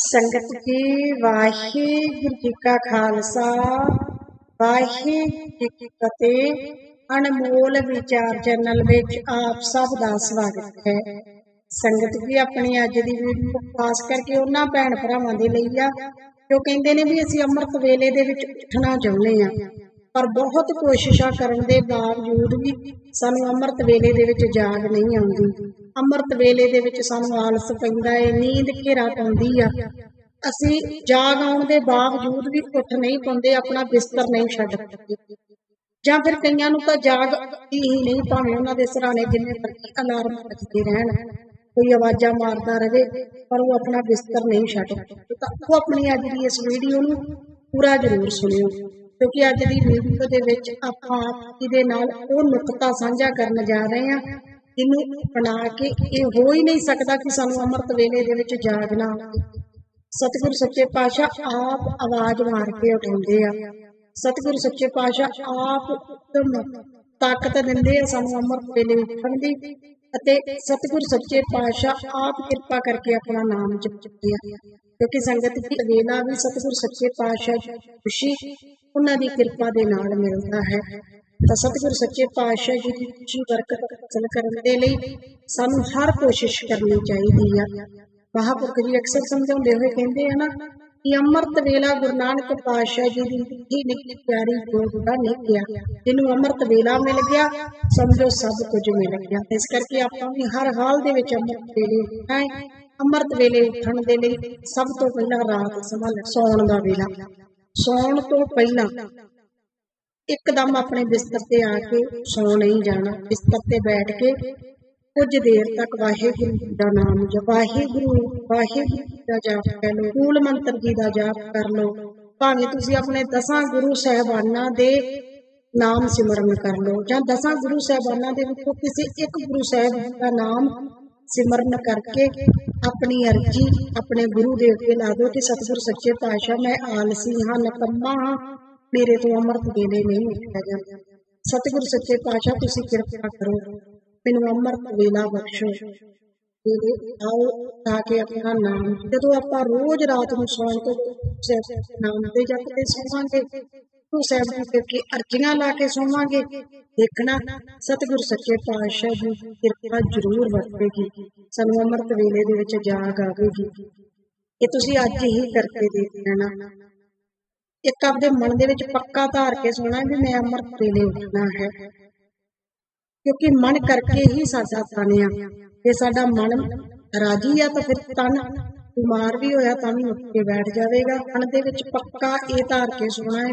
ਸੰਗਤ ਜੀ ਵਾਹਿਗੁਰੂ ਜੀ ਕਾ ਖਾਲਸਾ ਵਾਹਿਗੁਰੂ ਜੀ ਕੀ ਫਤਿਹ। ਅਨਮੋਲ ਵਿਚਾਰ ਚੈਨਲ ਵਿੱਚ ਆਪ ਸਭ ਦਾ ਸਵਾਗਤ ਹੈ। ਸੰਗਤ ਜੀ ਆਪਣੀ ਅੱਜ ਦੀ ਵੀਡੀਓ ਖਾਸ ਕਰਕੇ ਉਹਨਾਂ ਭੈਣ ਭਰਾਵਾਂ ਦੇ ਲਈ ਆ, ਜੋ ਕਹਿੰਦੇ ਨੇ ਵੀ ਅਸੀਂ ਅੰਮ੍ਰਿਤ ਵੇਲੇ ਦੇ ਵਿੱਚ ਉੱਠਣਾ ਚਾਹੁੰਦੇ ਆ ਪਰ ਬਹੁਤ ਕੋਸ਼ਿਸ਼ਾਂ ਕਰਨ ਦੇ ਬਾਵਜੂਦ ਵੀ ਸਾਨੂੰ ਅੰਮ੍ਰਿਤ ਵੇਲੇ ਦੇ ਵਿੱਚ ਜਾਗ ਨਹੀਂ ਆਉਂਦੀ। ਅੰਮ੍ਰਿਤ ਵੇਲੇ ਦੇ ਵਿੱਚ ਸਾਨੂੰ ਆਲਸ ਪੈਂਦਾ ਏ, ਨੀਂਦ ਘੇਰਾ ਪਾਉਂਦੀ ਆ। ਅਸੀਂ ਜਾਗ ਆਉਣ ਦੇ ਬਾਵਜੂਦ ਵੀ ਉੱਠ ਨਹੀਂ ਪਾਉਂਦੇ, ਆਪਣਾ ਬਿਸਤਰ ਨਹੀਂ ਛੱਡ ਪਾਉਂਦੇ ਜਾਂ ਫਿਰ ਕਈਆਂ ਨੂੰ ਤਾਂ ਜਾਗ ਆਉਂਦੀ ਹੀ ਨਹੀਂ, ਭਾਵੇਂ ਉਹਨਾਂ ਦੇ ਸਰਾਣੇ ਜਿੰਨੇ ਮਰਜ਼ੀ ਅਲਾਰਮ ਵੱਜਦੇ ਰਹਿਣ, ਕੋਈ ਆਵਾਜ਼ਾਂ ਮਾਰਦਾ ਰਹੇ, ਪਰ ਉਹ ਆਪਣਾ ਬਿਸਤਰ ਨਹੀਂ ਛੱਡ ਤਾਂ ਉਹ ਆਪਣੀ ਅੱਜ ਦੀ ਇਸ ਵੀਡੀਓ ਨੂੰ ਪੂਰਾ ਜ਼ਰੂਰ ਸੁਣਿਓ, ਕਿਉਂਕਿ ਅੱਜ ਦੀ ਵੀਡੀਓ ਦੇ ਵਿੱਚ ਆਪਾਂ ਆਪ ਦੇ ਨਾਲ ਉਹ ਨੁਕਤਾ ਸਾਂਝਾ ਕਰਨ ਜਾ ਰਹੇ ਹਾਂ ਜਿਹਨੂੰ ਬਣਾ ਕੇ ਇਹ ਹੋ ਹੀ ਨਹੀਂ ਸਕਦਾ ਕਿ ਸਾਨੂੰ ਅੰਮ੍ਰਿਤ ਵੇਲੇ ਦੇ ਵਿੱਚ ਜਾਗਣਾ ਆਵੇ। ਸਤਿਗੁਰ ਸੱਚੇ ਪਾਤਸ਼ਾਹ ਆਪ ਆਵਾਜ਼ ਮਾਰ ਕੇ ਉਠਾਉਂਦੇ ਆ। ਸਤਿਗੁਰ ਸੱਚੇ ਪਾਤਸ਼ਾਹ ਆਪ ਉਤਮ ਤਾਕਤ ਦਿੰਦੇ ਆ ਸਾਨੂੰ ਅੰਮ੍ਰਿਤ ਵੇਲੇ ਉੱਠਣ ਦੀ। ਅਤੇ ਸਤਿਗੁਰ ਸੱਚੇ ਪਾਤਸ਼ਾਹ ਆਪ ਕਿਰਪਾ ਕਰਕੇ ਆਪਣਾ ਨਾਮ ਜਪਦੇ ਆ। ਕਿਉਂਕਿ ਸੰਗਤ ਦੀ ਅਵੇਲਾ ਵੀ ਸਤਿਗੁਰ ਸੱਚੇ ਪਾਤਸ਼ਾਹ ਦੀ ਖੁਸ਼ੀ, ਉਹਨਾਂ ਦੀ ਕਿਰਪਾ ਦੇ ਨਾਲ ਮਿਲਦਾ ਹੈ। ਤਾਂ ਸਤਿਗੁਰ ਸੱਚੇ ਪਾਤਸ਼ਾਹ ਜੀ ਦੀ ਖੁਸ਼ੀ ਬਰਕਤ ਹਾਸਲ ਕਰਨ ਦੇ ਲਈ ਸਾਨੂੰ ਹਰ ਕੋਸ਼ਿਸ਼ ਕਰਨੀ ਚਾਹੀਦੀ ਆ। ਮਹਾਂਪੁਰਖ ਜੀ ਅਕਸਰ ਸਮਝਾਉਂਦੇ ਹੋਏ ਕਹਿੰਦੇ ਆ ਨਾ ਕਿ ਅੰਮ੍ਰਿਤ ਵੇਲਾ ਗੁਰੂ ਨਾਨਕ ਪਾਤਸ਼ਾਹ ਜੀ ਦੀ ਨਿੱਕੀ ਨਿੱਕੀ ਪਿਆਰੀ ਗੋਦ ਦਾ ਨਿਕਲਿਆ ਜਿਹਨੂੰ ਅੰਮ੍ਰਿਤ ਵੇਲਾ ਮਿਲ ਗਿਆ, ਸਮਝੋ ਸਭ ਕੁਝ ਮਿਲ ਗਿਆ। ਇਸ ਕਰਕੇ ਆਪਾਂ ਵੀ ਹਰ ਹਾਲ ਦੇ ਵਿੱਚ ਅੰਮ੍ਰਿਤ ਵੇਲੇ ਉੱਠਣਾ ਹੈ। ਅੰਮ੍ਰਿਤ ਵੇਲੇ ਉੱਠਣ ਦੇ ਲਈ ਸਭ ਤੋਂ ਪਹਿਲਾਂ ਰਾਤ ਸਮਾਂ ਸੌਣ ਦਾ ਵੇਲਾ। ਸੌਣ ਤੋਂ ਪਹਿਲਾਂ ਇੱਕਦਮ ਆਪਣੇ ਬਿਸਤਰ ਤੇ ਆ ਕੇ ਸੌ ਨਹੀਂ ਜਾਣਾ, ਬਿਸਤਰ ਤੇ ਬੈਠ ਕੇ ਕੁਝ ਦੇਰ ਤੱਕ ਵਾਹਿਗੁਰੂ ਦਾ ਨਾਮ ਜਪ ਵਾਹਿਗੁਰੂ ਵਾਹਿਗੁਰੂ ਜੀ ਦਾ ਜਾਪ ਕਰ ਲਓ ਮੂਲ ਮੰਤਰ ਜੀ ਦਾ ਜਾਪ ਕਰ ਲਓ, ਭਾਵੇਂ ਤੁਸੀਂ ਆਪਣੇ ਦਸਾਂ ਗੁਰੂ ਸਹਿਬਾਨਾਂ ਦੇ ਨਾਮ ਸਿਮਰਨ ਕਰ ਲਓ ਜਾਂ ਦਸਾਂ ਗੁਰੂ ਸਹਿਬਾਨਾਂ ਦੇ ਵਿੱਚੋਂ ਕਿਸੇ ਇੱਕ ਗੁਰੂ ਸਾਹਿਬ ਦਾ ਨਾਮ ਸਿਮਰਨ ਕਰਕੇ ਆਪਣੀ ਅਰਜੀ ਆਪਣੇ ਗੁਰੂ ਦੇ ਉੱਤੇ ਲਾ ਦਿਓ ਕਿ ਸਤਿਗੁਰ ਸੱਚੇ ਪਾਤਸ਼ਾਹ, ਮੈਂ ਆਲਸੀ ਹਾਂ, ਨਕੰਮਾ ਹਾਂ ਮੇਰੇ ਤੋਂ ਅੰਮ੍ਰਿਤ ਵੇਲੇ ਨਹੀਂ ਉੱਠਿਆ ਜਾਂਦਾ ਸਤਿਗੁਰ ਸੱਚੇ ਪਾਤਸ਼ਾਹ, ਤੁਸੀਂ ਕਿਰਪਾ ਕਰੋ। ਮੈਨੂੰ ਅੰਮ੍ਰਿਤ ਵੇਲਾ ਬਖਸ਼ੋ। ਤੇ ਆਓ ਤਾਂ ਕਿ ਆਪਣਾ ਨਾਮ, ਜਦੋਂ ਆਪਾਂ ਰੋਜ਼ ਰਾਤ ਨੂੰ ਸੌਣ ਤੋਂ ਨਾਮ ਦੇ ਜਪ ਤੇ ਸੌਵਾਂਗੇ, ਤੂੰ ਸਾਹਿਬ ਜੀ ਦੇ ਅੱਗੇ ਅਰਜ਼ੀਆਂ ਲਾ ਕੇ ਸੋਵਾਂਗੇ। ਦੇਖਣਾ, ਸਤਿਗੁਰ ਸੱਚੇ ਪਾਤਸ਼ਾਹ ਜੀ ਦੀ ਕਿਰਪਾ ਜ਼ਰੂਰ ਵਰਤੇਗੀ। ਸਾਨੂੰ ਅੰਮ੍ਰਿਤ ਵੇਲੇ ਦੇ ਵਿੱਚ ਜਾਗ ਆਵੇਗੀ। ਇਹ ਤੁਸੀਂ ਅੱਜ ਹੀ ਕਰਕੇ ਦੇਖ ਲੈਣਾ। ਇੱਕ ਆਪਦੇ ਮਨ ਦੇ ਵਿੱਚ ਪੱਕਾ ਧਾਰ ਕੇ ਸੋਣਾ ਵੀ ਮੈਂ ਅੰਮ੍ਰਿਤ ਵੇਲੇ ਉੱਠਣਾ ਹੈ। ਕਿਉਂਕਿ ਮਨ ਕਰਕੇ ਹੀ ਸਾਡਾ ਤਨ ਆ ਜੇ ਸਾਡਾ ਮਨ ਰਾਜੀ ਆ ਤਾਂ ਫਿਰ ਤਨ ਬਿਮਾਰ ਵੀ ਹੋਇਆ ਤਾਂ ਵੀ ਉੱਠ ਕੇ ਬੈਠ ਜਾਵੇਗਾ। ਮਨ ਦੇ ਵਿੱਚ ਪੱਕਾ ਇਹ ਧਾਰ ਕੇ ਸੋਣਾ ਹੈ।